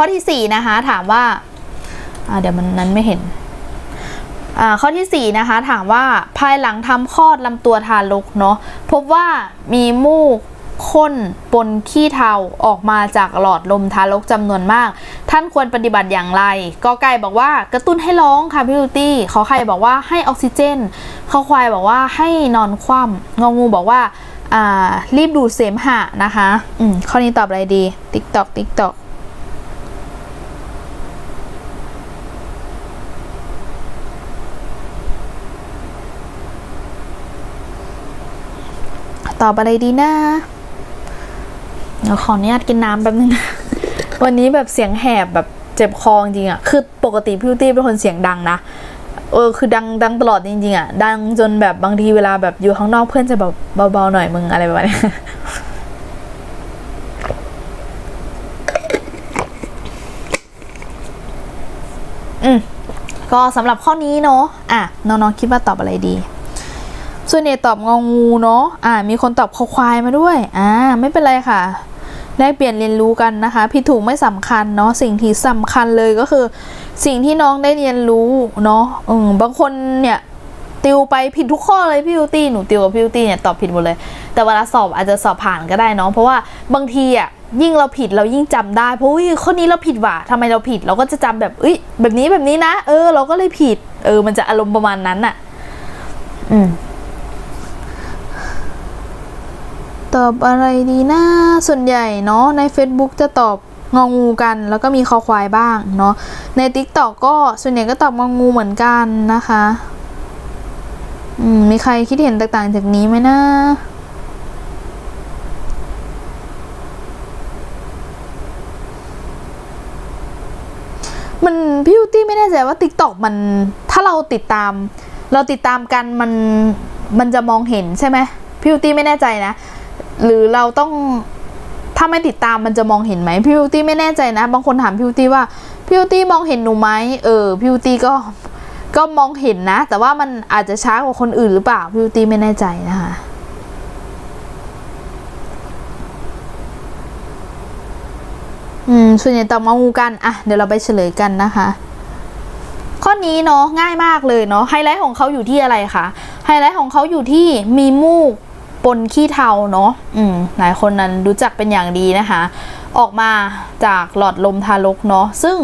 ข้อที่4นะคะถามว่าเดี๋ยวมันนั้นไม่เห็นข้อที่ 4 นะคะ ถามว่าภายหลังทำคลอดลำตัวทารกเนาะพบว่ามีมูกข้นปนขี้เทาออกมาจากหลอดลมทารกจำนวนมาก ท่านควรปฏิบัติอย่างไรกอไก่บอกว่ากระตุ้นให้ร้องค่ะพี่ลูตี้ขอไข่บอกว่าให้ออกซิเจนขอควายบอกว่าให้นอนคว่ำงองูบอกว่าอ่ารีบดูดเสมหะนะคะ อืมข้อนี้ตอบอะไรดี ติ๊กตอกติ๊กตอก ตอบอะไรดีนะเดี๋ยวขออนุญาตกินน้ำแป๊บนึงนะ วันนี้แบบเสียงแหบแบบเจ็บคอจริงๆอะคือปกติพี่ตี้เป็นคนเสียงดังนะ เออคือดังดังตลอดจริงๆอะดังจนแบบบางทีเวลาแบบอยู่ข้างนอกเพื่อนจะแบบเบาๆหน่อยมึงอะไรแบบนี้อืมก็สำหรับข้อนี้เนาะอะน้องๆคิดว่าตอบอะไรดี ส่วนใหญ่ตอบงองูเนาะอ่า มีคนตอบคอควายมาด้วย อ่า ไม่เป็นไรค่ะได้เปลี่ยนเรียนรู้กันนะคะผิดถูกไม่สำคัญเนาะสิ่งที่สำคัญเลยก็คือ สิ่งที่น้องได้เรียนรู้เนาะอืมบางคนเนี่ยติวไปผิดทุกข้อเลยพี่บิวตี้หนูติวกับพี่บิวตี้เนี่ยตอบผิดหมดเลย แต่เวลาสอบอาจจะสอบผ่านก็ได้เนาะเพราะว่าบางทีอะยิ่งเราผิดเรายิ่งจำได้เพราะว่าข้อนี้เราผิดว่ะทำไมเราผิด เราก็จะจำแบบเอ้ยแบบนี้แบบนี้นะ เออ เราก็เลยผิด เออ มันจะอารมณ์ประมาณนั้นอะ อืม ตอบอะไรดีนะส่วนใหญ่เนาะใน Facebook จะตอบงองูกัน แล้วก็มีคอควายบ้างเนาะใน TikTok ก็ส่วนใหญ่ก็ตอบงองูเหมือนกันนะคะมีใครคิดเห็นแตกต่างจากนี้ไหมนะมันพี่ยูตี้ไม่แน่ใจว่า TikTok มันถ้าเราติดตาม เราติดตามกันมันมันจะมองเห็นใช่ไหมพี่ยูตี้ไม่แน่ใจนะ หรือเราต้องถ้าไม่ติดตามมันจะมองเห็นไหมพี่ยูตี้ไม่แน่ใจนะ บางคนถามพี่ยูตี้ว่าพี่ยูตี้มองเห็นหนูไหมเออพี่ยูตี้ก็ก็มองเห็นนะ แต่ว่ามันอาจจะช้ากว่าคนอื่นหรือเปล่าพี่ยูตี้ไม่แน่ใจนะคะอืมส่วนใหญ่ตอบมางูกันอะเดี๋ยวเราไปเฉลยกันนะคะ ข้อนี้เนาะง่ายมากเลยเนาะไฮไลท์ของเขาอยู่ที่อะไรคะไฮไลท์ของเขาอยู่ที่มีมูก ปนขี้เทาเนาะอืมหลายคนนั้นรู้จักเป็นอย่างดีนะคะ ออกมาจากหลอดลมทารกเนาะซึ่ง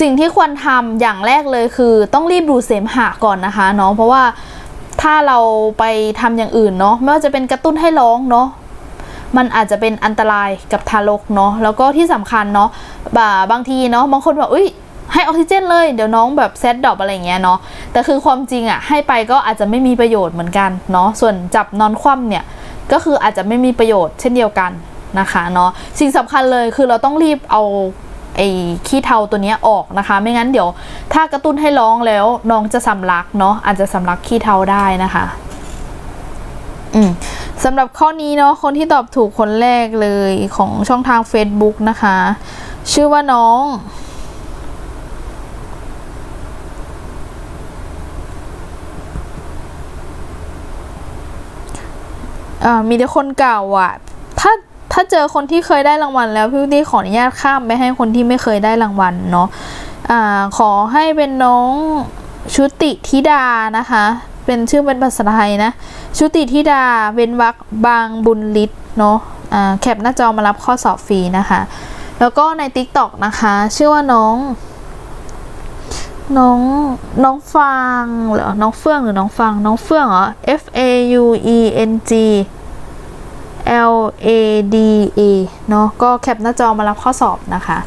สิ่งที่ควรทำอย่างแรกเลยคือ ต้องรีบดูเสมหะก่อนนะคะเนาะเพราะว่าถ้าเราไปทำอย่างอื่นเนาะไม่ว่าจะเป็นกระตุ้นให้ร้องเนาะมันอาจจะเป็นอันตรายกับทารกเนาะแล้วก็ที่สำคัญเนาะบ่าบางทีเนาะบางคนบอกอุ้ยให้ออกซิเจนเลยเดี๋ยวน้องแบบเซตดอปอะไรเงี้ยเนาะแต่คือความจริงอะ่ะให้ไปก็อาจจะไม่มีประโยชน์เหมือนกันเนาะส่วนจับนอนคว่ำเนี่ย ก็คืออาจจะไม่มีประโยชน์เช่นเดียวกันนะคะเนาะสิ่งสำคัญเลยคือเราต้องรีบเอาไอ้ขี้เทาตัวนี้ออกนะคะ ไม่งั้นเดี๋ยว ถ้ากระตุ้นให้ร้องแล้วน้องจะสำลักเนาะอาจจะสำลักขี้เทาได้นะคะอืมสำหรับข้อนี้เนาะคนที่ตอบถูกคนแรกเลยของช่องทาง Facebook นะคะ ชื่อว่าน้อง มีแต่คนเก่าอะ ถ้าถ้าเจอคนที่เคยได้รางวัลแล้วพี่วุฒิขออนุญาตข้ามไปให้คนที่ไม่เคยได้รางวัลเนาะอ่าขอให้เป็นน้องชุติธิดานะคะ เป็นชื่อเป็นภาษาไทยนะ ชุติธิดาเวนวรรคบางบุญฤทธิ์เนาะอ่าแคปหน้าจอมารับข้อสอบฟรีนะคะ แล้วก็ใน TikTok นะคะ ชื่อว่าน้อง น้องน้องฟางเหรอ น้องเฟื่องหรือน้องฟาง น้องเฟื่องเหรอ F A U E N G L A D A เนาะก็แคปหน้าจอมารับข้อสอบนะคะ